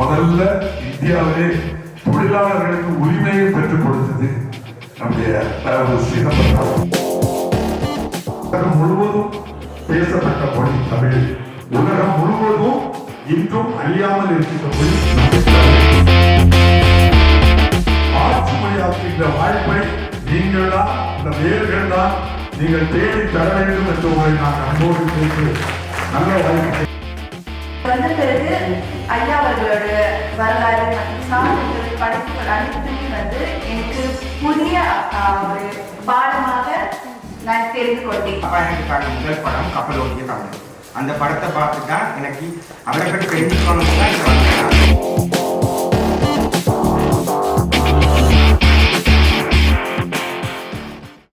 முதல்ல இந்தியாவிலே தொழிலாளர்களுக்கு உரிமையை பெற்றுக் கொடுத்தது நம்முடைய உலகம் முழுவதும் பேசப்பட்ட மொழி தமிழ். உலகம் முழுவதும் இன்றும் அழியாமல் இருக்கின்ற மொழி ஆட்சி மொழியாக்குகின்ற வாய்ப்பை நீங்கள் தான் இந்த வேர்கள் தான் நீங்கள் தேடி தர வேண்டும் என்று உங்களை நான் அன்போடு நல்ல வாய்ப்பு வந்த பிறகு ஐயா அவர்கள் வரலாறு மற்றும் சாதனைகள் படைப்புகள் அனைத்துமே வந்து எனக்கு புதிய ஒரு பாடமாக நான் தெரிந்து கொண்டேன். அப்பா முதல் படம் கப்பலோட்டிய தமிழ். அந்த படத்தை பார்த்து தான் எனக்கு அவரை பற்றி தெரிஞ்சுக்கணும் தான்